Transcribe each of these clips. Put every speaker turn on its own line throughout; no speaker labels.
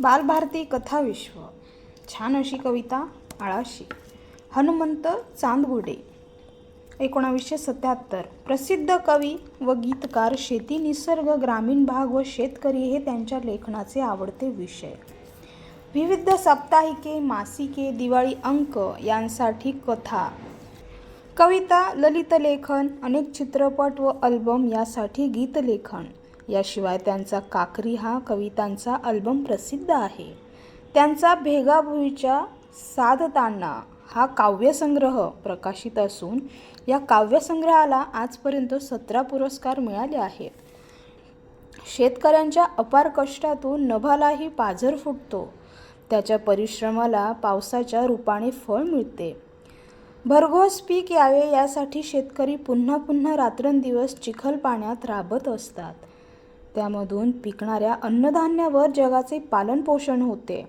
बालभारती कथाविश्व छान अशी कविता आळाशी. हनुमंत चांदगुडे एकोणावीसशे सत्याहत्तर. प्रसिद्ध कवी व गीतकार शेती निसर्ग ग्रामीण भाग व शेतकरी हे त्यांच्या लेखनाचे आवडते विषय. विविध साप्ताहिके मासिके दिवाळी अंक यांसाठी कथा. कविता ललित लेखन अनेक चित्रपट व अल्बम यासाठी गीतलेखन. याशिवाय त्यांचा काकरी हा कवितांचा अल्बम प्रसिद्ध आहे. त्यांचा भेगाभुईच्या साधताना हा काव्यसंग्रह प्रकाशित असून या काव्यसंग्रहाला आजपर्यंत सतरा पुरस्कार मिळाले आहेत. शेतकऱ्यांच्या अपार कष्टातून नभालाही पाझर फुटतो. त्याच्या परिश्रमाला पावसाच्या रूपाने फळ मिळते. भरघोस पीक यावे यासाठी शेतकरी पुन्हा पुन्हा रात्रंदिवस चिखल पाण्यात राबत असतात. त्यामधून पिकणाऱ्या अन्नधान्यावर जगाचे पालनपोषण होते.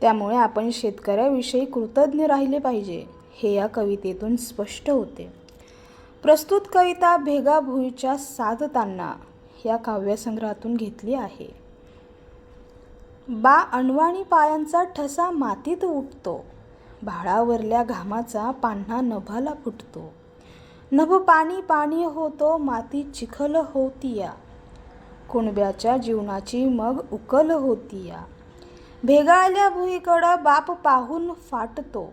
त्यामुळे आपण शेतकऱ्याविषयी कृतज्ञ राहिले पाहिजे हे या कवितेतून स्पष्ट होते. प्रस्तुत कविता भेगा भुईच्या साधताना या काव्यसंग्रहातून घेतली आहे. बा अणवाणी पायांचा ठसा मातीत उठतो भाळावरल्या घामाचा पान्हा नभाला फुटतो. नभ पाणी पाणी होतो माती चिखल होतीया. कुणब्याच्या जीवनाची मग उकल होतीया. भेगाळल्या भुईकडं बाप पाहून फाटतो.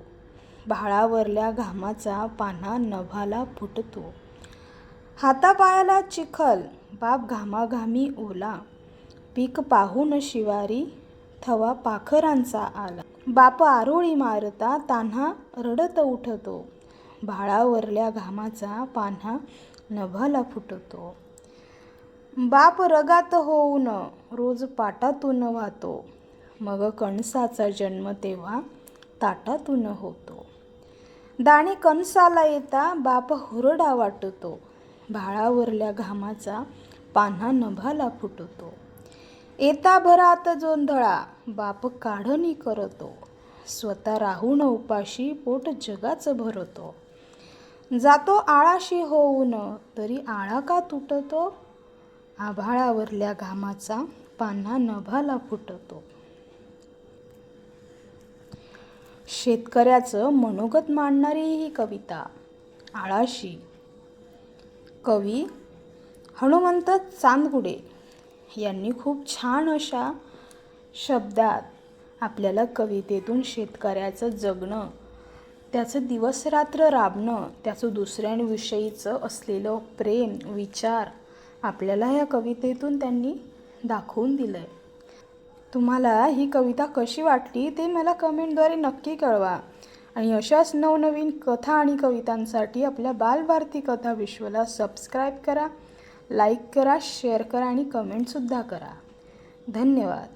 भाळावरल्या घामाचा पान्हा नभाला फुटतो. हातापायाला चिखल बाप घामाघामी ओला. पीक पाहून शिवारी थवा पाखरांचा आला. बाप आरोळी मारता तान्हा रडत उठतो. भाळावरल्या घामाचा पान्हा नभाला फुटतो. बाप रगात होऊन रोज पाटातून वाहतो. मग कणसाचा जन्म तेव्हा ताटातून होतो. दाणे कणसाला येता बाप हुरडा वाटतो. भाळावरल्या घामाचा पान्हा नभाला फुटतो. येता भरात जोंधळा बाप काढणी करतो. स्वतः राहून उपाशी पोट जगाचं भरतो. जातो आळाशी होऊन तरी आळा का तुटतो? आभाळावरल्या घामाचा पान्हा नभाला फुटतो. शेतकऱ्याचं मनोगत मांडणारी ही कविता आळाशी. कवी हनुमंत चांदगुडे यांनी खूप छान अशा शब्दात आपल्याला कवितेतून शेतकऱ्याचं जगणं त्याचं दिवसरात्र राबणं त्याचं दुसऱ्यांविषयीचं असलेलं प्रेम विचार आपल्याला या कवितेतून त्यांनी दाखवून दिलं आहे तुम्हाला ही कविता कशी वाटली ते मला कमेंटद्वारे नक्की कळवा. आणि अशाच नवनवीन कथा आणि कवितांसाठी आपल्या बालभारती कथा विश्वला सबस्क्राईब करा लाईक करा शेअर करा आणि कमेंटसुद्धा करा. धन्यवाद.